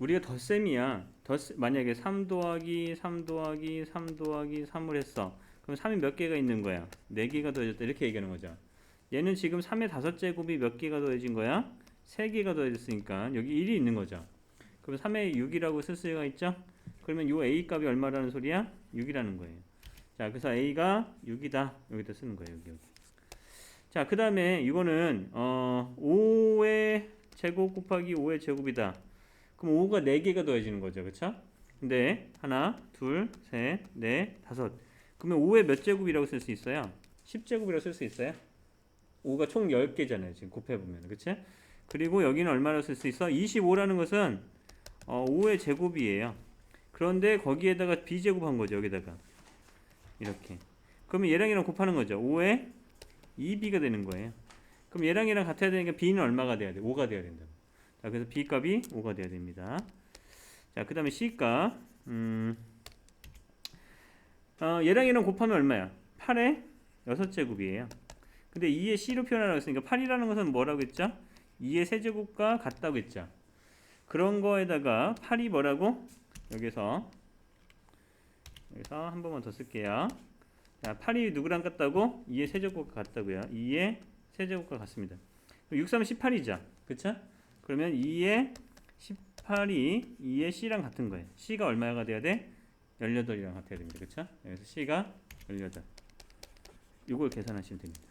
우리가 덧셈이야. 덧 만약에 3 더하기 3 더하기 3 더하기 3을 했어. 그럼 3이 몇 개가 있는 거야? 4개가 더해졌다. 이렇게 얘기하는 거죠. 얘는 지금 3의 다섯 제곱이 몇 개가 더해진 거야? 3개가 더해졌으니까 여기 1이 있는 거죠. 그럼 3의 6이라고 쓸 수가 있죠? 그러면 요 A 값이 얼마라는 소리야? 6이라는 거예요. 자, 그래서 A가 6이다. 여기다 쓰는 거예요. 여기 여기. 자, 그 다음에 이거는 어 5의 제곱 곱하기 5의 제곱이다. 그럼 5가 4개가 더해지는 거죠. 그렇죠? 근데 하나, 둘, 셋, 넷, 다섯. 그러면 5의 몇 제곱이라고 쓸 수 있어요? 10제곱이라고 쓸 수 있어요? 5가 총 10개잖아요. 지금 곱해 보면. 그렇지? 그리고 여기는 얼마로 쓸 수 있어? 25라는 것은 어, 5의 제곱이에요. 그런데 거기에다가 b제곱한 거죠. 여기다가. 이렇게. 그러면 얘랑 얘랑 곱하는 거죠. 5의 2b가 되는 거예요. 그럼 얘랑 얘랑 같아야 되니까 b는 얼마가 돼야 돼? 5가 돼야 된다. 자, 그래서 b 값이 5가 돼야 됩니다. 자, 그 다음에 c 값. 음. 어, 얘랑 얘랑 곱하면 얼마야? 8의 6제곱이에요. 근데 2의 c로 표현하라고 했으니까 8이라는 것은 뭐라고 했죠? 2의 세제곱과 같다고 했죠. 그런 거에다가 8이 뭐라고? 여기서 여기서 한 번만 더 쓸게요. 자, 8이 누구랑 같다고? 2의 세제곱과 같다고요. 2의 세제곱과 같습니다. 6, 3, 18이죠. 그쵸? 그러면 2의 18이 2의 C랑 같은 거예요. C가 얼마가 돼야 돼? 18이랑 같아야 됩니다. 그쵸? 그래서 C가 18. 이걸 계산하시면 됩니다.